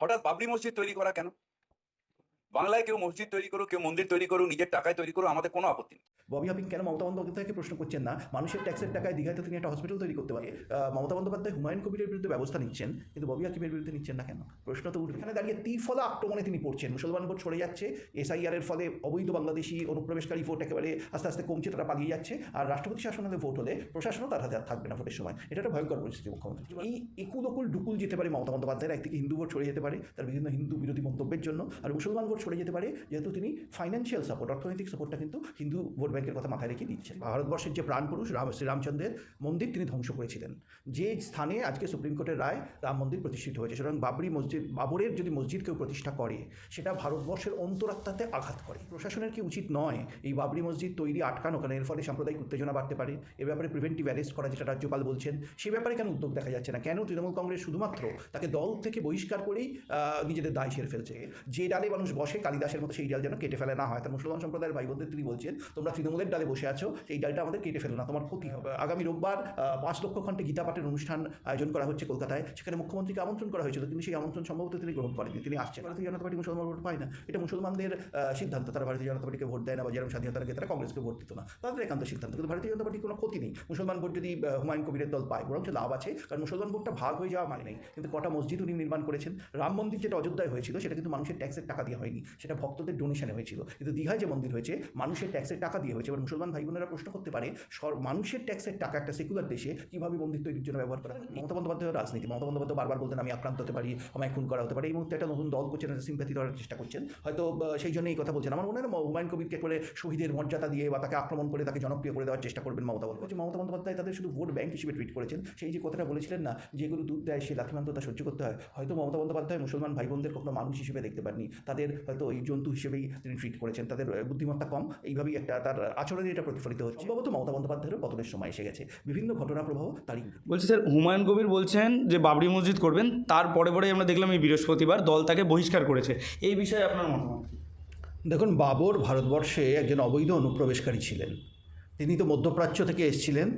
হঠাৎ বাবরি মসজিদ তৈরি করা কেন? বাংলায় কেউ মসজিদ তৈরি করুক, কেউ মন্দির তৈরি করুক, নিজের টাকায় তৈরি করুক, আমাদের কোনো আপত্তি নেই। ববি হাপিং কেন মমতা বন্দ্যোপাধ্যায়কে প্রশ্ন করছেন না? মানুষের ট্যাক্সের টাকায় দীঘায় তো তিনি একটা হসপিটাল তৈরি করতে পারে। মমতা বন্দ্যোপাধ্যায় হুমায়ুন কবিরের বিরুদ্ধে ব্যবস্থা নিচ্ছেন, কিন্তু ববি হাকিমের বিরুদ্ধে নিচ্ছেন না কেন? প্রশ্ন তো উঠবে। এখানে দাঁড়িয়ে তীরফলা আক্রমণে তিনি পড়ছেন। মুসলমান ভোট সরে যাচ্ছে এসআইআর এর ফলে অবৈধ বাংলাদেশি অনুপ্রবেশকারী ভোট একেবারে আস্তে আস্তে কমছে, তারা পালিয়ে যাচ্ছে। আর রাষ্ট্রপতি শাসনের ভোট হলে প্রশাসনও তার হাতে থাকবে না ভোটের সময়। এটা একটা ভয়ঙ্কর পরিস্থিতি, মুখ্যমন্ত্রী। এই একুল ডুকুল যেতে পারে মমতা বন্দ্যোপাধ্যায়ের, একদিকে হিন্দু ভোট সরে যেতে পারে, তার বিভিন্ন হিন্দু বিরোধী মন্তব্যের জন্য। আর মুসলমান ভোট সরে যেতে পারে, যেহেতু তিনি ফাইন্যান্সিয়াল সাপোর্ট অর্থনৈতিক সাপোর্টটা কিন্তু হিন্দু ভোট ব্যাংকের কথা মাথায় রেখে দিচ্ছেন। ভারতবর্ষের যে প্রাণপুরুষ রাম, শ্রীরামচন্দ্রের মন্দির তিনি ধ্বংস করেছিলেন। যে স্থানে আজকে সুপ্রিম কোর্টের রায় রাম মন্দির প্রতিষ্ঠিত হয়েছে, সুতরাং বাবরি মসজিদ, বাবরের যদি মসজিদ কেউ প্রতিষ্ঠা করে, সেটা ভারতবর্ষের অন্তরাত্মাতে আঘাত করে। প্রশাসনের কি উচিত নয় এই বাবরি মসজিদ তৈরি আটকানো, কারণ এর ফলে সাম্প্রদায়িক উত্তেজনা বাড়তে পারে? এ ব্যাপারে প্রিভেন্টিভ অ্যারেস্ট করা, যেটা রাজ্যপাল বলছেন, সে ব্যাপারে কেন উদ্যোগ দেখা যাচ্ছে না? কেন তৃণমূল কংগ্রেস শুধুমাত্র তাকে দল থেকে বহিষ্কার করেই নিজেদের দায় সেরে ফেলছে? যে ডালে মানুষ বসে কালিদাসের মতো সেই ডাল যেন কেটে ফেলে না হয়। তার মুসলমান সম্প্রদায়ের ভাই বোনদের তিনি বলছেন, তোমরা তৃণমূলের ডালে বসে আছো, সেই ডালটা আমাদের কেটে ফেলো না, তোমার ক্ষতি হবে। আগামী রোববার পাঁচ লক্ষ ঘন্টে গীতা পাঠের অনুষ্ঠান আয়োজন করা হচ্ছে কলকাতায়, সেখানে মুখ্যমন্ত্রীকে আমন্ত্রণ করা হয়েছিল, কিন্তু সেই আমন্ত্রণ সম্ভবত তিনি গ্রহণ করেনি তিনি আসছেন, ভারতীয় জনতা পার্টি মুসলমান ভোট পায় না। এটা মুসলমানদের সিদ্ধান্ত। তারা ভারতীয় জনতা পার্টিকে ভোট দেয় না বা যেরকম স্বাধীনতার আগে তারা কংগ্রেসকে ভোট দিত না। তাদের একান্ত সিদ্ধান্ত। কিন্তু ভারতীয় জনতা পার্টির কোনো ক্ষতি নেই। মুসলমান ভোট যদি হুমায়ুন কবিরের দল পায়, বরঞ্চ লাভ আছে, কারণ মুসলমান ভোটটা ভাগ হয়ে যাওয়া মানে নেই। কিন্তু কটা মসজিদ উনি নির্মাণ করেছেন, রাম মন্দির যেটা অযোধ্যায় হয়েছিল, সেটা কিন্তু মানুষের ট্যাক্সের টাকা দিয়ে হয়নি। সেটা ভক্তদের ডোনেশনে হয়েছিল। কিন্তু দীঘায় যে মন্দির হয়েছে, মানুষের ট্যাক্সের টাকা দিয়ে হয়েছে এবার মুসলমান ভাই বোনেরা প্রশ্ন করতে পারে মানুষের ট্যাক্সের টাকা একটা সেকুলার দেশে কীভাবে মন্দির তৈরির জন্য ব্যবহার করা? মমতা বন্দ্যোপাধ্যায়ের রাজনীতি। মমতা বন্দ্যোপাধ্যায় বারবার বলতেন, আমি আক্রান্ত হতে পারি, আমায় খুন করা হতে পারে। এই মুহূর্তে একটা নতুন দল করছেন সিম্প্যাথি দেওয়ার চেষ্টা করছেন। হয়তো সেই জন্য এই কথা বলছেন। আমার মনে হয় হুমায়ুন কবিরকে করে শহীদের মর্যাদা দিয়ে বা তাকে আক্রমণ করে তাকে জনপ্রিয় করে দেওয়ার চেষ্টা করবেন মমতা বন্দ্যোপাধ্যায়। মমতা বন্দ্যোপাধ্যায় তাদের শুধু ভোট ব্যাংক হিসেবে ট্রিট করেছেন। সেই যে কথাটা বলেছিলেন না যেগুলো দুধ দেয়, সে লাথিমান্ত তা সহ্য করতে হয়। হয়তো মমতা বন্দ্যোপাধ্যায় মুসলমান ভাই বোনদের কখনো মানুষ হিসেবে দেখতে পাননি। তাদের হয়তো এই জন্তু হিসেবেই তিনি ট্রিট করেছেন। তাদের বুদ্ধিমত্তা কম। এইভাবেই একটা তার আচরণে এটা প্রতিফলিত হচ্ছে। সম্ভবত মমতা বন্দ্যোপাধ্যায়েরও পতনের সময় এসে গেছে। বিভিন্ন ঘটনা প্রবাহ তারই ইঙ্গিত। বলছি স্যার হুমায়ুন কবির বলছেন যে বাবরি মসজিদ করবেন তার পরে পরে আমরা দেখলাম এই বৃহস্পতিবার দল তাকে বহিষ্কার করেছে। এই বিষয়ে আপনার মতামত? দেখুন বাবর ভারতবর্ষে একজন অবৈধ অনুপ্রবেশকারী ছিলেন। তিনি তো মধ্যপ্রাচ্য থেকে এসেছিলেন।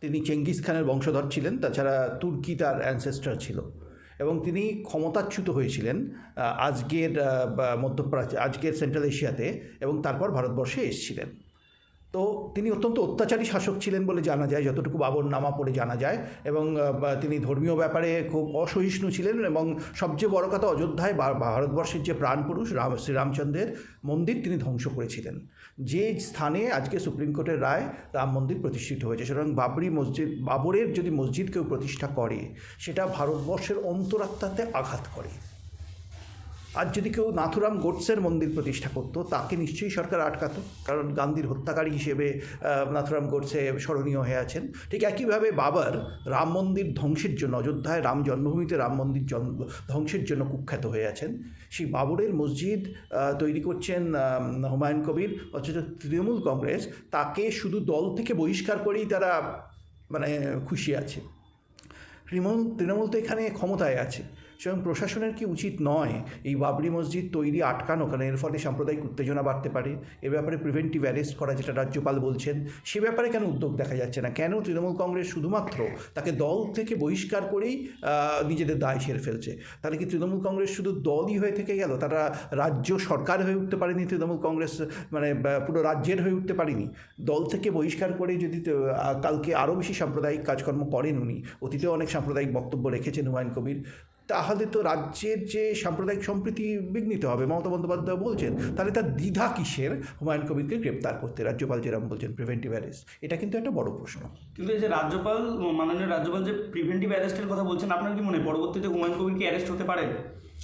তিনি চেঙ্গিস খানের বংশধর ছিলেন। তাছাড়া তুর্কি তার অ্যানসেস্টার ছিল। এবং তিনি ক্ষমতাচ্যুত হয়েছিলেন আজকের মধ্যপ্রাচ্য আজকের সেন্ট্রাল এশিয়াতে এবং তারপর ভারতবর্ষে এসেছিলেন। তো তিনি অত্যন্ত অত্যাচারী শাসক ছিলেন বলে জানা যায়, যতটুকু বাবর নামা পড়ে জানা যায়। এবং তিনি ধর্মীয় ব্যাপারে খুব অসহিষ্ণু ছিলেন এবং সবচেয়ে বড় কথা অযোধ্যায় ভারতবর্ষের যে প্রাণপুরুষ রাম, শ্রীরামচন্দ্রের মন্দির তিনি ধ্বংস করেছিলেন। যে স্থানে আজকে সুপ্রিম কোর্টের রায় রাম মন্দির প্রতিষ্ঠিত হয়েছে, সুতরাং বাবরি মসজিদ, বাবরের যদি মসজিদ কেউ প্রতিষ্ঠা করে, সেটা ভারতবর্ষের অন্তরাত্মাতে আঘাত করে। আর যদি কেউ নাথুরাম গোডসের মন্দির প্রতিষ্ঠা করতো, তাকে নিশ্চয়ই সরকার আটকাতো। কারণ গান্ধীর হত্যাকারী হিসেবে নাথুরাম গোডসে স্মরণীয় হয়ে আছেন। ঠিক একইভাবে বাবার রাম মন্দির ধ্বংসের জন্য, অযোধ্যায় রাম জন্মভূমিতে রাম মন্দির ধ্বংসের জন্য কুখ্যাত হয়ে আছেন। সেই বাবরের মসজিদ তৈরি করছেন হুমায়ুন কবির, অথচ তৃণমূল কংগ্রেস তাকে শুধু দল থেকে বহিষ্কার করেই তারা মানে খুশি আছে। তৃণমূল তৃণমূল তো এখানে ক্ষমতায় আছে। স্বয়ং প্রশাসনের কি উচিত নয় এই বাবরি মসজিদ তৈরি আটকানো? কারণ এর ফলে সাম্প্রদায়িক উত্তেজনা বাড়তে পারে। এ ব্যাপারে প্রিভেন্টিভ অ্যারেস্ট করা যেটা রাজ্যপাল বলছেন, সে ব্যাপারে কেন উদ্যোগ দেখা যাচ্ছে না? কেন তৃণমূল কংগ্রেস শুধুমাত্র তাকে দল থেকে বহিষ্কার করেই নিজেদের দায় সেরে ফেলছে? তাহলে কি তৃণমূল কংগ্রেস শুধু দলই হয়ে থেকে গেল? তারা রাজ্য সরকার হয়ে উঠতে পারেনি? তৃণমূল কংগ্রেস মানে পুরো রাজ্যের হয়ে উঠতে পারেনি? দল থেকে বহিষ্কার করে যদি কালকে আরও বেশি সাম্প্রদায়িক কাজকর্ম করেন উনি, অতীতেও অনেক সাম্প্রদায়িক বক্তব্য রেখেছেন হুমায়ুন কবির। তাহলে তো রাজ্যের যে সাম্প্রদায়িক সম্প্রীতি বিঘ্নিত হবে মমতা বন্দ্যোপাধ্যায় বলছেন তাহলে তার দ্বিধা কিসের? হুমায়ুন কবিরকে গ্রেপ্তার করতে রাজ্যপাল যেরকম বলছেন প্রিভেন্টিভ অ্যারেস্ট এটা কিন্তু একটা বড় প্রশ্ন। কিন্তু এই যে রাজ্যপাল মাননীয় রাজ্যপাল যে প্রিভেন্টিভ অ্যারেস্টের কথা বলছেন আপনার কি মনে হয় পরবর্তীতে হুমায়ুন কবির কি অ্যারেস্ট হতে পারে?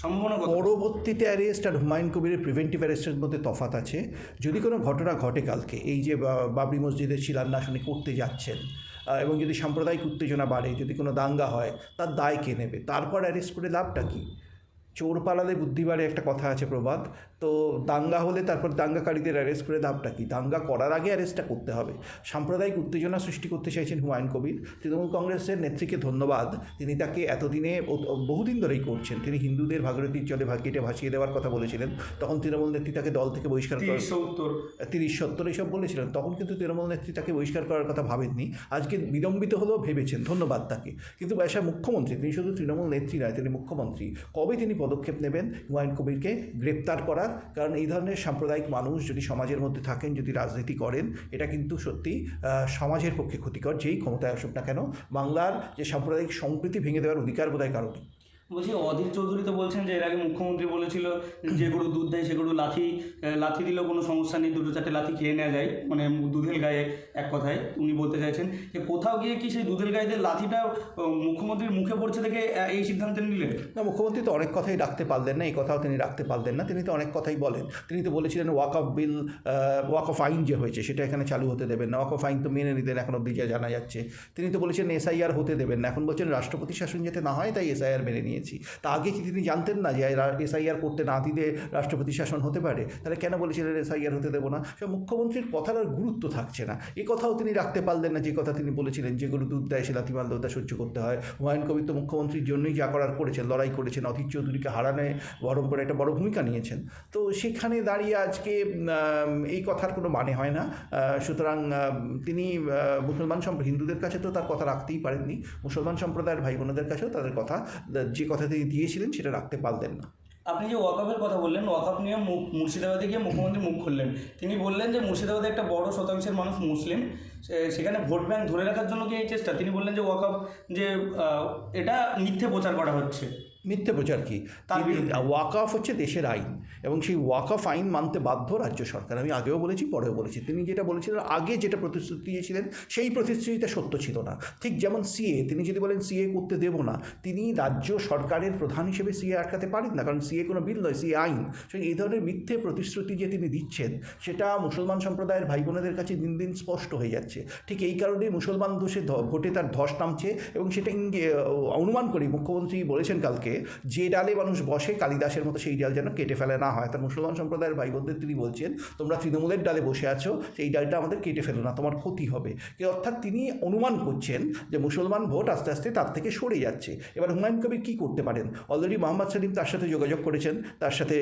সম্ভাবনা পরবর্তীতে অ্যারেস্ট আর হুমায়ুন কবিরের প্রিভেন্টিভ অ্যারেস্টের মধ্যে তফাত আছে। যদি কোনো ঘটনা ঘটে কালকে এই যে বাবরি মসজিদের শিলান্যাস উনি করতে যাচ্ছেন এবং যদি সাম্প্রদায়িক উত্তেজনা বাড়ে, যদি কোনো দাঙ্গা হয়, তার দায় কে নেবে? তারপর অ্যারেস্ট করে লাভটা কী? চোর পালালে বুদ্ধি বাড়ে একটা কথা আছে প্রবাদ তো দাঙ্গা হলে তারপর দাঙ্গাকারীদের অ্যারেস্ট করে লাভটা কি? দাঙ্গা করার আগে অ্যারেস্টটা করতে হবে। সাম্প্রদায়িক উত্তেজনা সৃষ্টি করতে চাইছেন হুমায়ুন কবির। তৃণমূল কংগ্রেসের নেত্রীকে ধন্যবাদ। তিনি তাকে এতদিনে বহুদিন ধরেই করছেন। তিনি হিন্দুদের ভাগীরথীর জলে ভাগ কেটে ভাসিয়ে দেওয়ার কথা বলেছিলেন। তখন তৃণমূল নেত্রী তাকে দল থেকে বহিষ্কার করার তিরিশ সত্তর। তিরিশ সত্তর এইসব বলেছিলেন। তখন কিন্তু তৃণমূল নেত্রী তাকে বহিষ্কার করার কথা ভাবেননি। আজকে বিলম্বিত হলেও ভেবেছেন। ধন্যবাদ তাকে। কিন্তু ব্যবসা মুখ্যমন্ত্রী তিনি শুধু তৃণমূল নেত্রী নয় তিনি মুখ্যমন্ত্রী। কবে তিনি পদক্ষেপ নেবেন? হুমায়ুন কবিরকে গ্রেপ্তার করার কারণ এই ধরনের সাম্প্রদায়িক মানুষ যদি সমাজের মধ্যে থাকেন, যদি রাজনীতি করেন, এটা কিন্তু সত্যি সমাজের পক্ষে ক্ষতিকর, যেই ক্ষমতায় আসুক না কেন বাংলার যে সাম্প্রদায়িক সম্প্রীতি ভেঙে দেওয়ার অধিকার বোধহয় কারণ। বলছি, অধীর চৌধুরী তো বলছেন যে এর আগে মুখ্যমন্ত্রী বলেছিল যে গরু দুধ দেয়, সে গরু লাথি লাথি দিলেও কোনো সমস্যা নেই, দুটো চারটে লাথি খেয়ে নেওয়া যায় মানে দুধের গায়ে এক কথায়, উনি বলতে চাইছেন যে কোথাও গিয়ে কি সেই দুধের গায়েদের লাথিটা মুখ্যমন্ত্রীর মুখে পড়ছে দেখে এই সিদ্ধান্ত নিলেন? না, মুখ্যমন্ত্রী তো অনেক কথাই রাখতে পারলেন না, এই কথাও তিনি রাখতে পারলেন না, তিনি তো অনেক কথাই বলেন। তিনি তো বলেছিলেন walk off bill walk off আইন যে হয়েছে, সেটা এখানে চালু হতে দেবেন না ওয়াক অফ আইন তো মেনে নিতেন, এখন অব্দি যা জানা যাচ্ছে। তিনি তো বলেছেন এসআইআর হতে দেবেন না। এখন বলছেন, রাষ্ট্রপতি শাসন যাতে না হয়, তাই এসআইআর মেনে নিয়েছি তা আগে কি তিনি জানতেন না যে এসআইআর করতে না দিলে রাষ্ট্রপতি শাসন হতে পারে? তাহলে কেন বলেছিলেন এসআইআর হতে দেবো না? সে মুখ্যমন্ত্রীর কথার আর গুরুত্ব থাকছে না। এ কথাও তিনি রাখতে পারলেন না, যে কথা তিনি বলেছিলেন যেগুলো দুধ দেয় সে লাথি মারলেও তা সহ্য করতে হয়। হুমায়ুন কবির তো মুখ্যমন্ত্রীর জন্যই যা করার করেছেন, লড়াই করেছেন, অধীর চৌধুরীকে হারানে বরং করে একটা বড় ভূমিকা নিয়েছেন। তো সেখানে দাঁড়িয়ে আজকে এই কথার কোনো মানে হয় না। সুতরাং তিনি মুসলমান হিন্দুদের কাছে তো তার কথা রাখতেই পারেননি। মুসলমান সম্প্রদায়ের ভাই বোনদের কাছেও তাদের কথা, যে কথা তিনি দিয়েছিলেন, সেটা রাখতে পারতেন না। আপনি যে ওয়াকআপের কথা বললেন ওয়াকআপ নিয়ে মুখ, মুর্শিদাবাদে গিয়ে মুখ্যমন্ত্রী মুখ খুললেন। তিনি বললেন যে মুর্শিদাবাদে একটা বড় শতাংশের মানুষ মুসলিম সেখানে ভোট ব্যাংক ধরে রাখার জন্য কি এই চেষ্টা? তিনি বললেন যে ওয়াকআপ যে এটা মিথ্যে প্রচার করা হচ্ছে। মিথ্যে প্রচার কি? তার বিরুদ্ধে। ওয়াক অফ হচ্ছে দেশের আইন এবং সেই ওয়াক অফ আইন মানতে বাধ্য রাজ্য সরকার। আমি আগেও বলেছি পরেও বলেছি। তিনি যেটা বলেছিলেন আগে যেটা প্রতিশ্রুতি দিয়েছিলেন সেই প্রতিশ্রুতিটা সত্য ছিল না। ঠিক যেমন সিএ তিনি যদি বলেন সিএ করতে দেব না তিনি রাজ্য সরকারের প্রধান হিসেবে সিএ আটকাতে পারেন না কারণ সিএ কোনো বিল নয় সিএ আইন। সেই এই ধরনের মিথ্যে প্রতিশ্রুতি যে তিনি দিচ্ছেন সেটা মুসলমান সম্প্রদায়ের ভাই বোনেদের কাছে দিন দিন স্পষ্ট হয়ে যাচ্ছে। ঠিক এই কারণেই মুসলমান দোষে ভোটে তার ধস নামছে এবং সেটা অনুমান করি মুখ্যমন্ত্রী বলেছেন কালকে যে ডালে মানুষ বসে, কালিদাসের মতো সেই ডাল যেন কেটে ফেলে, না হয়। তার মুসলমান সম্প্রদায়ের ভাই বোনদের তিনি বলছেন, তোমরা তৃণমূলের ডালে বসে আছো, সেই ডালটা আমাদের কেটে ফেলো না, তোমার ক্ষতি হবে। কি অর্থাৎ তিনি অনুমান করছেন যে মুসলমান ভোট আস্তে আস্তে তার থেকে সরে যাচ্ছে। এবার হুমায়ুন কবির কী করতে পারেন? অলরেডি মোহাম্মদ সালিম তার সাথে যোগাযোগ করেছেন, তার সাথে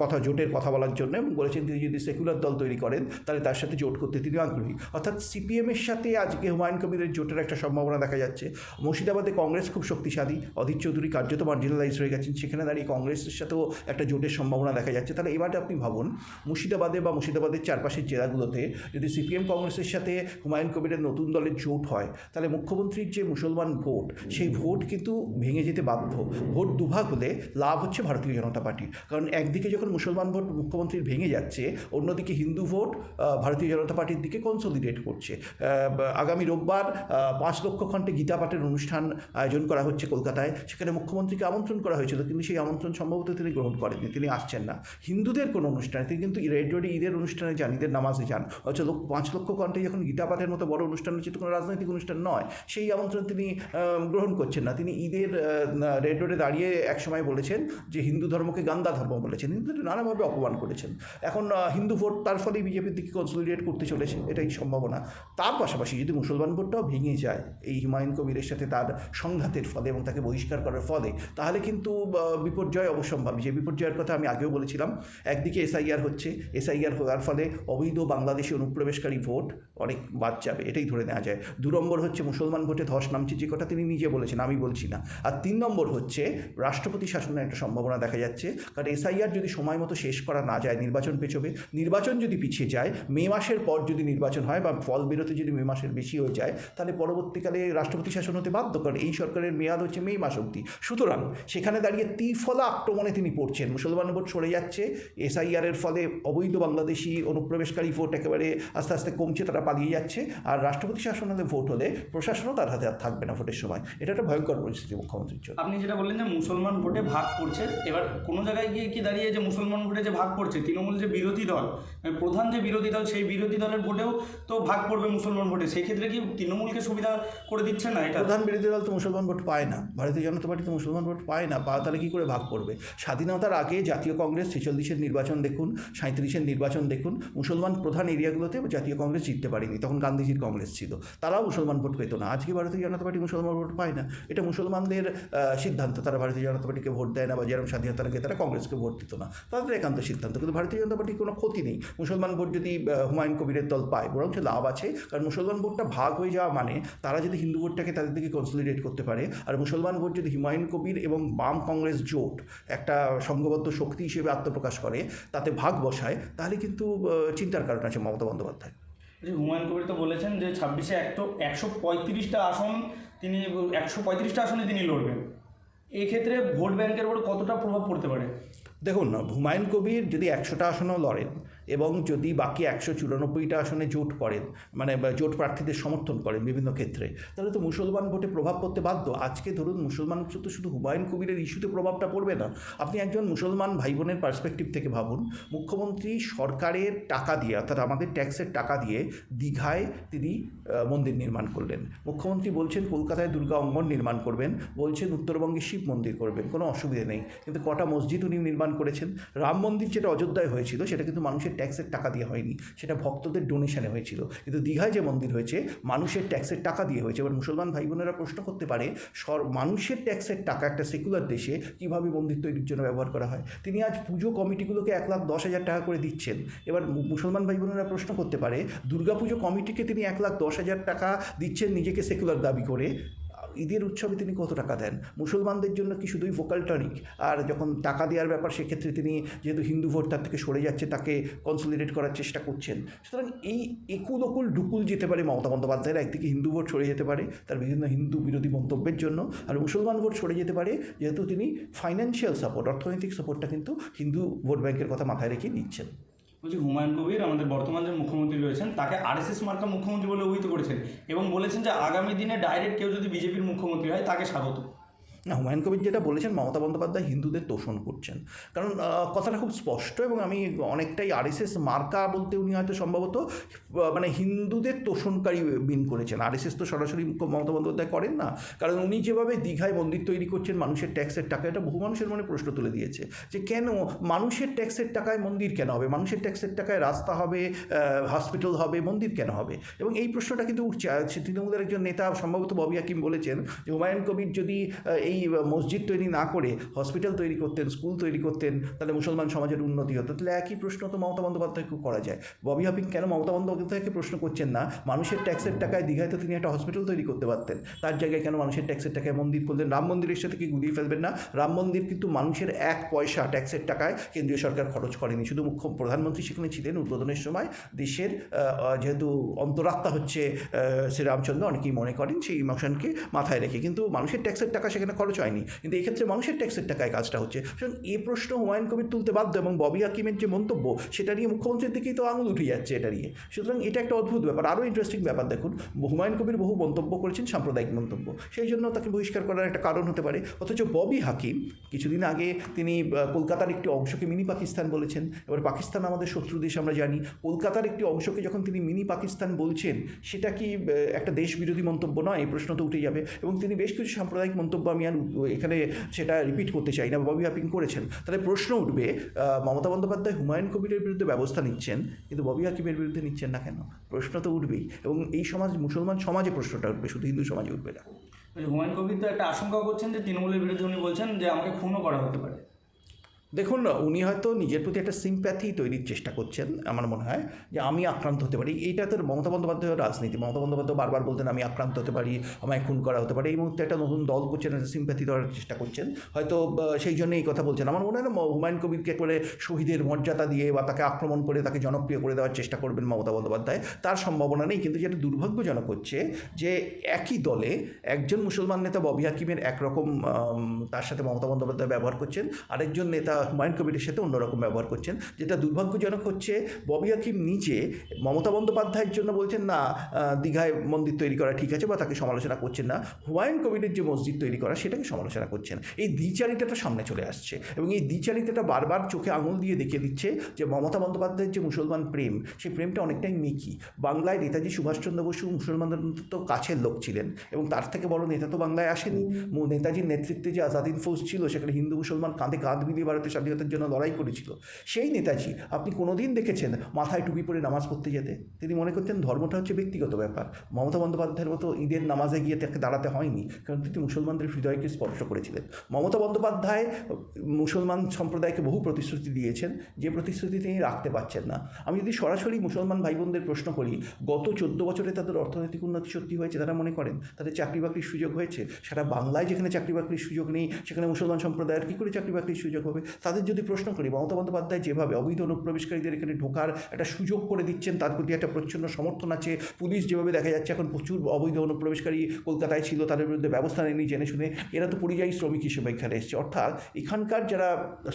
কথা, জোটের কথা বলার জন্য, এবং বলেছেন তিনি যদি সেকুলার দল তৈরি করেন, তাহলে তার সাথে জোট করতে তিনি আগ্রহী। অর্থাৎ সিপিএমের সাথে আজকে হুমায়ুন কবিরের জোটের একটা সম্ভাবনা দেখা যাচ্ছে। মুর্শিদাবাদে কংগ্রেস খুব শক্তিশালী, অধীর চৌধুরী কার্যত মার্জিনালাইজ হয়ে গেছেন, সেখানে দাঁড়িয়ে কংগ্রেসের সাথেও একটা জোটের সম্ভাবনা দেখা যাচ্ছে। তাহলে এবারে আপনি ভাবুন, মুর্শিদাবাদে বা মুর্শিদাবাদের চারপাশের জেলাগুলোতে যদি সিপিএম কংগ্রেসের সাথে হুমায়ুন কবিরের নতুন দলের জোট হয়, তাহলে মুখ্যমন্ত্রীর যে মুসলমান ভোট, সেই ভোট কিন্তু ভেঙে যেতে বাধ্য। ভোট দুভাগ হলে লাভ হচ্ছে ভারতীয় জনতা পার্টির। কারণ একদিকে যখন মুসলমান ভোট মুখ্যমন্ত্রীর ভেঙে যাচ্ছে, অন্যদিকে হিন্দু ভোট ভারতীয় জনতা পার্টির দিকে কনসলিডেট করছে। আগামী রোববার পাঁচ লক্ষ খণ্ডে গীতা পাঠের অনুষ্ঠান আয়োজন করা হচ্ছে কলকাতায়। সেখানে মুখ্যমন্ত্রীকে আমন্ত্রণ করা হয়েছিল, কিন্তু সেই আমন্ত্রণ সম্ভবত তিনি গ্রহণ করেননি, তিনি আসছেন না। হিন্দুদের কোনো অনুষ্ঠানে, তিনি কিন্তু রেড রোডে ঈদের অনুষ্ঠানে যান, ঈদের নামাজে যান। অথচ পাঁচ লক্ষ কণ্ঠে যখন গীতা পাঠের মতো বড় অনুষ্ঠান, হচ্ছে কোনো রাজনৈতিক অনুষ্ঠান নয়, সেই আমন্ত্রণ তিনি গ্রহণ করছেন না। তিনি ঈদের রেড রোডে দাঁড়িয়ে একসময় বলেছেন যে হিন্দু ধর্মকে গান্দা ধর্ম বলেছেন। হিন্দুদের নানাভাবে অপমান করেছেন। এখন হিন্দু ভোট তার ফলেই বিজেপির দিকে কনসলিডেট করতে চলেছে, এটাই সম্ভাবনা। তার পাশাপাশি যদি মুসলমান ভোটটাও ভেঙে যায়, এই হুমায়ুন কবিরের সাথে তার সংঘাতের ফলে এবং তাকে বহিষ্কার করার ফলে, তাহলে কিন্তু বিপর্যয় অবশ্যম্ভাবী যে বিপর্যয়ের কথা আমি আগেও বলেছিলাম, একদিকে এসআইআর হচ্ছে। এসআইআর হওয়ার ফলে অবৈধ বাংলাদেশি অনুপ্রবেশকারী ভোট অনেক বাদ যাবে, এটাই ধরে নেওয়া যায়। দু নম্বর হচ্ছে মুসলমান ভোটে ধস নামছে, যে কথা তিনি নিজে বলেছেন, আমি বলছি না। আর তিন নম্বর হচ্ছে রাষ্ট্রপতি শাসনের একটা সম্ভাবনা দেখা যাচ্ছে। কারণ এসআইআর যদি সময় মতো শেষ করা না যায় নির্বাচন পেছবে, নির্বাচন যদি পিছিয়ে যায়, মে মাসের পর যদি নির্বাচন হয় বা ফল বেরোতে যদি মে মাসের বেশি হয়ে যায়, তাহলে পরবর্তীকালে রাষ্ট্রপতি শাসন হতে বাধ্য। কারণ এই সরকারের মেয়াদ হচ্ছে মে মাস অবধি। সুতরাং সেখানে দাঁড়িয়ে ত্রিফলা আক্রমণে তিনি পড়ছেন। মুসলমান ভোট সরে যাচ্ছে। এসআইআর এর ফলে অবৈধ বাংলাদেশি অনুপ্রবেশকারী ভোট একেবারে আস্তে আস্তে কমছে তারা পালিয়ে যাচ্ছে। আর রাষ্ট্রপতি শাসন হলে ভোট হলে প্রশাসনও তার হাতে আর থাকবে না ভোটের সময়। এটা একটা ভয়ঙ্কর পরিস্থিতি মুখ্যমন্ত্রীর জন্য। আপনি যেটা বললেন যে মুসলমান ভোটে ভাগ পড়ছে এবার কোনো জায়গায় গিয়ে কি দাঁড়িয়ে যে মুসলমান ভোটে যে ভাগ পড়ছে তৃণমূল যে বিরোধী দল প্রধান যে বিরোধী দল সেই বিরোধী দলের ভোটেও তো ভাগ পড়বে মুসলমান ভোটে। সেই ক্ষেত্রে কি তৃণমূলকে সুবিধা করে দিচ্ছে না এটা? প্রধান বিরোধী দল তো মুসলমান ভোট পায় না। ভারতীয় জনতা পার্টি তো মুসলমান ভোট পায় না পা তাহলে কী করে ভাগ করবে? স্বাধীনতার আগে জাতীয় কংগ্রেস ছেচল্লিশের নির্বাচন দেখুন সাঁত্রিশের নির্বাচন দেখুন, মুসলমান প্রধান এরিয়াগুলোতে জাতীয় কংগ্রেস জিততে পারেনি, তখন গান্ধীজির কংগ্রেস ছিল। তারাও মুসলমান ভোট পেত না, আজকে ভারতীয় জনতা পার্টি মুসলমান ভোট পায় না। এটা মুসলমানদের সিদ্ধান্ত, তারা ভারতীয় জনতা পার্টিকে ভোট দেয় না বা যেরকম স্বাধীনতার আগে তারা কংগ্রেসকে ভোট দিত না, তাদের একান্ত সিদ্ধান্ত, কিন্তু ভারতীয় জনতা পার্টির কোনো ক্ষতি নেই। মুসলমান ভোট যদি হুমায়ুন কবিরের দল পায়, বরঞ্চ লাভ আছে, কারণ মুসলমান ভোটটা ভাগ হয়ে যাওয়া মানে তারা যদি হিন্দু ভোটটাকে তাদের দিকে কনসলিডেট করতে পারে, আর মুসলমান ভোট যদি হুমায়ুন কবির এবং বাম কংগ্রেস জোট একটা সংঘবদ্ধ শক্তি হিসেবে আত্মপ্রকাশ করে তাতে ভাগ বসায় তাহলে কিন্তু চিন্তার কারণ আছে মমতা বন্দ্যোপাধ্যায়। হুমায়ুন কবির তো বলেছেন যে ছাব্বিশে একশো একশো পঁয়ত্রিশটা আসন তিনি একশো পঁয়ত্রিশটা আসনে তিনি লড়বেন। এই ক্ষেত্রে ভোট ব্যাংকের উপর কতটা প্রভাব পড়তে পারে? দেখুন হুমায়ুন কবির যদি একশোটা আসনেও লড়েন এবং যদি বাকি একশো চুরানব্বইটা আসনে জোট করেন মানে জোট প্রার্থীদের সমর্থন করেন বিভিন্ন ক্ষেত্রে, তাহলে তো মুসলমান ভোটে প্রভাব পড়তে বাধ্য। আজকে ধরুন মুসলমান তো শুধু হুমায়ুন কবিরের ইস্যুতে প্রভাবটা পড়বে না। আপনি একজন মুসলমান ভাই বোনের পার্সপেক্টিভ থেকে ভাবুন, মুখ্যমন্ত্রী সরকারের টাকা দিয়ে, অর্থাৎ আমাদের ট্যাক্সের টাকা দিয়ে দীঘায় তিনি মন্দির নির্মাণ করলেন। মুখ্যমন্ত্রী বলছেন কলকাতায় দুর্গা অঙ্গন নির্মাণ করবেন, বলছেন উত্তরবঙ্গে শিব মন্দির করবেন, কোনো অসুবিধা নেই। কিন্তু কটা মসজিদ উনি নির্মাণ করেছেন? রাম মন্দির যেটা অযোধ্যায় হয়েছিল, সেটা কিন্তু মানুষের ট্যাক্সের টাকা দিয়ে হয়নি। সেটা ভক্তদের ডোনেশনে হয়েছিল। কিন্তু দীঘায় যে মন্দির হয়েছে, মানুষের ট্যাক্সের টাকা দিয়ে হয়েছে। এবার মুসলমান ভাই বোনেরা প্রশ্ন করতে পারে, সর, মানুষের ট্যাক্সের টাকা একটা সেকুলার দেশে কীভাবে মন্দির তৈরির জন্য ব্যবহার করা হয়? তিনি আজ পুজো কমিটিগুলোকে এক লাখ দশ হাজার টাকা করে দিচ্ছেন। এবার মুসলমান ভাই বোনেরা প্রশ্ন করতে পারে, দুর্গাপুজো কমিটিকে তিনি এক লাখ দশ হাজার টাকা দিচ্ছেন নিজেকে সেকুলার দাবি করে। ঈদের উৎসবে তিনি কত টাকা দেন? মুসলমানদের জন্য কি শুধুই ভোকাল টনিক আর যখন টাকা দেওয়ার ব্যাপার, সেক্ষেত্রে তিনি যেহেতু হিন্দু ভোট, তার থেকে সরে যাচ্ছে, তাকে কনসোলিডেট করার চেষ্টা করছেন। সুতরাং এই একুল অকুল ডুকুল যেতে পারে মমতা বন্দ্যোপাধ্যায়ের, একদিকে হিন্দু ভোট সরে যেতে পারে তার বিভিন্ন হিন্দু বিরোধী মন্তব্যের জন্য, আর মুসলমান ভোট সরে যেতে পারে যেহেতু তিনি ফাইন্যান্সিয়াল সাপোর্ট অর্থনৈতিক সাপোর্টটা কিন্তু হিন্দু ভোট ব্যাংকের কথা মাথায় রেখে দিচ্ছেন বলছি, হুমায়ুন কবির, আমাদের বর্তমান যে মুখ্যমন্ত্রী রয়েছেন, তাকে আরএসএস মার্কা মুখ্যমন্ত্রী বলে অভিহিত করেছেন এবং বলেছেন যে, আগামী দিনে ডাইরেক্ট কেউ যদি বিজেপির মুখ্যমন্ত্রী হয়, তাকে স্বাগত। না হুমায়ুন কবির যেটা বলেছেন মমতা বন্দ্যোপাধ্যায় হিন্দুদের তোষণ করছেন। কারণ কথাটা খুব স্পষ্ট এবং আমি অনেকটাই আরএসএস মার্কা বলতে উনি হয়তো সম্ভবত মানে হিন্দুদের তোষণকারী বিন করেছেন। আরএসএস তো সরাসরি মমতা বন্দ্যোপাধ্যায় করেন না। কারণ উনি যেভাবে দীঘায় মন্দির তৈরি করছেন মানুষের ট্যাক্সের টাকা এটা বহু মানুষের মনে প্রশ্ন তুলে দিয়েছে। যে কেন মানুষের ট্যাক্সের টাকায় মন্দির কেন হবে? মানুষের ট্যাক্সের টাকায় রাস্তা হবে হসপিটাল হবে মন্দির কেন হবে? এবং এই প্রশ্নটা কিন্তু উঠছে। তৃণমূলের একজন নেতা সম্ভবত ববি হাকিম বলেছেন যে হুমায়ুন কবির যদি আহ, এই মসজিদ তৈরি না করে হসপিটাল তৈরি করতেন স্কুল তৈরি করতেন, তাহলে মুসলমান সমাজের উন্নতি হতো। তাহলে একই প্রশ্ন তো মমতা বন্দ্যোপাধ্যায়কে করা যায়। ববি হাকিম কেন মমতা বন্দ্যোপাধ্যায়কে প্রশ্ন করছেন না? মানুষের ট্যাক্সের টাকায় দীঘায় তো তিনি একটা হসপিটাল তৈরি করতে পারতেন। তার জায়গায় কেন মানুষের ট্যাক্সের টাকায় মন্দির করলেন রাম মন্দিরের সাথে কি গুলিয়ে ফেলবেন না? রাম মন্দির কিন্তু মানুষের এক পয়সা ট্যাক্সের টাকায় কেন্দ্রীয় সরকার খরচ করেনি। শুধু মুখ্য প্রধানমন্ত্রী সেখানে ছিলেন উদ্বোধনের সময়। দেশের যেহেতু অন্তরাত্মা হচ্ছে শ্রীরামচন্দ্র অনেকেই মনে করেন সেই ইমোশনকে মাথায় রেখে। কিন্তু মানুষের ট্যাক্সের টাকা সেখানে খরচ হয়নি। কিন্তু এক্ষেত্রে মানুষের ট্যাক্সের টাকায় কাজটা হচ্ছে। সুতরাং এই প্রশ্ন হুমায়ুন কবির তুলতে বাধ্য এবং ববি হাকিমের যে মন্তব্য, সেটা নিয়ে মুখ্যমন্ত্রীর দিকেই তো আঙুল উঠে যাচ্ছে এটা নিয়ে। সুতরাং এটা একটা অদ্ভুত ব্যাপার, আরও ইন্টারেস্টিং ব্যাপার দেখুন। হুমায়ুন কবির বহু মন্তব্য করেছেন, সাম্প্রদায়িক মন্তব্য। সেই জন্য তাকে বহিষ্কার করার একটা কারণ হতে পারে। অথচ ববি হাকিম, কিছুদিন আগে তিনি কলকাতার একটি অংশকে মিনি পাকিস্তান বলেছেন। এবার পাকিস্তান আমাদের শত্রু দেশ আমরা জানি। কলকাতার একটি অংশকে যখন তিনি মিনি পাকিস্তান বলছেন, সেটা কি একটা দেশ বিরোধী মন্তব্য নয়? এই প্রশ্ন তো উঠে যাবে। এবং তিনি বেশ কিছু সাম্প্রদায়িক মন্তব্য আমি আর এখানে সেটা রিপিট করতে চাই না? ববি হাকিম করেছেন? তাহলে প্রশ্ন উঠবে মমতা বন্দ্যোপাধ্যায় হুমায়ুন কবিরের বিরুদ্ধে ব্যবস্থা নিচ্ছেন, কিন্তু ববি হাকিমের বিরুদ্ধে নিচ্ছেন না কেন? প্রশ্ন তো উঠবেই, এবং এই সমাজ, মুসলমান সমাজে প্রশ্নটা উঠবে, শুধু হিন্দু সমাজে উঠবে না। হুমায়ুন কবির তো একটা আশঙ্কা করছেন যে তৃণমূলের বিরুদ্ধে উনি বলছেন যে আমাকে খুনও করা হতে পারে। দেখুন, উনি হয়তো নিজের প্রতি একটা সিম্প্যাথি তৈরির চেষ্টা করছেন, আমার মনে হয়, যে আমি আক্রান্ত হতে পারি। এইটা তো মমতা বন্দ্যোপাধ্যায়ের রাজনীতি। মমতা বন্দ্যোপাধ্যায় বারবার বলতেন, আমি আক্রান্ত হতে পারি, আমায় খুন করা হতে পারে। এই মুহূর্তে একটা নতুন দল করছেন, একটা সিম্প্যাথি দেওয়ার চেষ্টা করছেন। হয়তো সেই জন্য এই কথা বলছেন। আমার মনে হয় না হুমায়ুন কবিরকে করে শহীদের মর্যাদা দিয়ে বা তাকে আক্রমণ করে তাকে জনপ্রিয় করে দেওয়ার চেষ্টা করবেন মমতা বন্দ্যোপাধ্যায়, তার সম্ভাবনা নেই। কিন্তু যেটা দুর্ভাগ্যজনক হচ্ছে, যে একই দলে একজন মুসলমান নেতা ববি হাকিমের একরকম তার সাথে মমতা বন্দ্যোপাধ্যায় ব্যবহার করছেন, আরেকজন নেতা হুমায়ুন কবিরের সাথে অন্যরকম ব্যবহার করছেন। যেটা দুর্ভাগ্যজনক হচ্ছে, ববি হাকিম নিজে মমতা বন্দ্যোপাধ্যায়ের জন্য বলছেন, না দীঘায় মন্দির তৈরি করা ঠিক আছে, বা তাকে সমালোচনা করছেন না। হুমায়ুন কবিরের যে মসজিদ তৈরি করা, সেটাকে সমালোচনা করছেন। এই দ্বিচারিতাটা সামনে চলে আসছে এবং এই দ্বিচারিতাটা বারবার চোখে আঙুল দিয়ে দেখিয়ে দিচ্ছে যে মমতা বন্দ্যোপাধ্যায়ের যে মুসলমান প্রেম, সেই প্রেমটা অনেকটাই মিকি। বাংলায় নেতাজি সুভাষচন্দ্র বসু মুসলমানদের তো কাছের লোক ছিলেন এবং তার থেকে বড় নেতা তো বাংলায় আসেনি। নেতাজির নেতৃত্বে যে আজাদিন ফৌজ ছিল, সেখানে হিন্দু মুসলমান কাঁধে কাঁধ মিলিয়ে ভারতের স্বাধীনতার জন্য লড়াই করেছিল। সেই নেতাজি, আপনি কোনোদিন দেখেছেন মাথায় টুপি পরে নামাজ পড়তে যেতে? তিনি মনে করতেন ধর্মটা হচ্ছে ব্যক্তিগত ব্যাপার। মমতা বন্দ্যোপাধ্যায়ের মতো ঈদের নামাজে গিয়ে তাকে দাঁড়াতে হয়নি, কারণ তিনি মুসলমানদের হৃদয়কে স্পর্শ করেছিলেন। মমতা বন্দ্যোপাধ্যায় মুসলমান সম্প্রদায়কে বহু প্রতিশ্রুতি দিয়েছেন, যে প্রতিশ্রুতি তিনি রাখতে পারছেন না। আমি যদি সরাসরি মুসলমান ভাই বোনদের প্রশ্ন করি, গত চোদ্দ বছরে তাদের অর্থনৈতিক উন্নতি সত্যি হয়েছে তারা মনে করেন? তাদের চাকরি বাকরির সুযোগ হয়েছে? সারা বাংলায় যেখানে চাকরি বাকরির সুযোগ নেই, সেখানে মুসলমান সম্প্রদায়ের কী করে চাকরি বাকরির সুযোগ হবে? তাদের যদি প্রশ্ন করি, মমতা বন্দ্যোপাধ্যায় যেভাবে অবৈধ অনুপ্রবেশকারীদের এখানে ঢোকার একটা সুযোগ করে দিচ্ছেন, তার প্রতি একটা প্রচ্ছন্ন সমর্থন আছে। পুলিশ যেভাবে দেখা যাচ্ছে এখন প্রচুর অবৈধ অনুপ্রবেশকারী কলকাতায় ছিল, তাদের বিরুদ্ধে ব্যবস্থা নেয়নি জেনে শুনে। এরা তো পরিযায়ী শ্রমিক হিসেবে এখানে এসছে। অর্থাৎ এখানকার যারা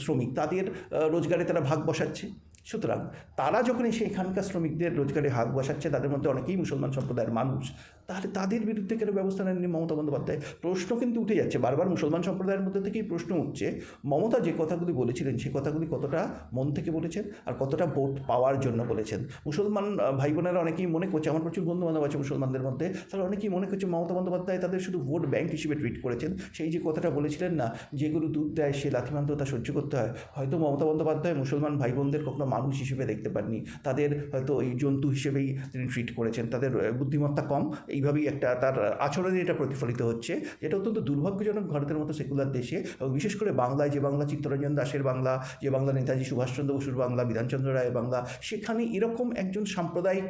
শ্রমিক, তাদের রোজগারে তারা ভাগ বসাচ্ছে। সুতরাং তারা যখন এসে এখানকার শ্রমিকদের রোজগারে হাত বসাচ্ছে, তাদের মধ্যে অনেকেই মুসলমান সম্প্রদায়ের মানুষ, তাহলে তাদের বিরুদ্ধে কেন ব্যবস্থা নেননি মমতা বন্দ্যোপাধ্যায়? প্রশ্ন কিন্তু উঠে যাচ্ছে, বারবার মুসলমান সম্প্রদায়ের মধ্যে থেকেই প্রশ্ন উঠছে, মমতা যে কথাগুলি বলেছিলেন, সে কথাগুলি কতটা মন থেকে বলেছেন আর কতটা ভোট পাওয়ার জন্য বলেছেন? মুসলমান ভাই বোনেরা অনেকেই মনে করছে আমার প্রচুর বন্ধু বান্ধব আছে মুসলমানদের মধ্যে, তারা অনেকেই মনে করছে মমতা বন্দ্যোপাধ্যায় তাদের শুধু ভোট ব্যাংক হিসেবে ট্রিট করেছেন, সেই যে কথাটা বলেছিলেন না, যে গরু দুধ দেয় সে লাথিমান্ত তা সহ্য করতে হয়, হয়তো মমতা বন্দ্যোপাধ্যায় মুসলমান ভাই বোনদের কখনো মানুষ হিসেবে দেখতে পাননি। তাদের হয়তো এই জন্তু হিসেবেই তিনি ট্রিট করেছেন। তাদের বুদ্ধিমত্তা কম। এইভাবেই একটা তার আচরণে এটা প্রতিফলিত হচ্ছে। যেটা অত্যন্ত দুর্ভাগ্যজনক ভারতের মতো সেকুলার দেশে, এবং বিশেষ করে বাংলায় যে বাংলা চিত্তরঞ্জন দাসের বাংলা, যে বাংলা নেতাজি সুভাষচন্দ্র বসুর বাংলা, বিধানচন্দ্র রায়ের বাংলা, সেখানে এরকম একজন সাম্প্রদায়িক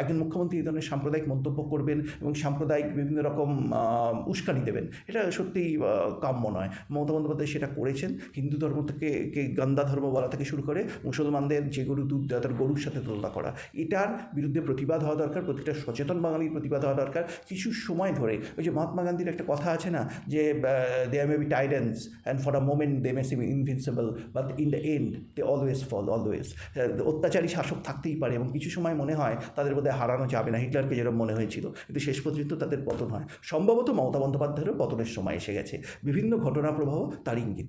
একজন মুখ্যমন্ত্রী এই ধরনের সাম্প্রদায়িক মন্তব্য করবেন এবং সাম্প্রদায়িক বিভিন্ন রকম উস্কানি দেবেন। এটা সত্যিই কাম্য নয়। মমতা বন্দ্যোপাধ্যায় সেটা করেছেন। হিন্দু ধর্ম থেকে কে গান্দা ধর্ম বলা থেকে শুরু করে মুসলমানদের যে গরু দুধ দেয় তার গরুর সাথে তুলনা করা। এটার বিরুদ্ধে প্রতিবাদ হওয়া দরকার, প্রতিটা সচেতন বাঙালির প্রতিবাদ হওয়া দরকার। কিছু সময় ধরে, ওই যে মহাত্মা গান্ধীর একটা কথা আছে না, যে they may be tyrants and for a moment they may seem invincible but in the end they always fall always অত্যাচারী শাসক থাকতেই পারে, এবং কিছু সময় মনে হয় তাদের বোধহয় হারানো যাবে না, হিটলারকে যেরকম মনে হয়েছিল। কিন্তু শেষ পর্যন্ত তাদের পতন হয়। সম্ভবত মমতা বন্দ্যোপাধ্যায়েরও পতনের সময় এসে গেছে। বিভিন্ন ঘটনা প্রবাহ তার ইঙ্গিত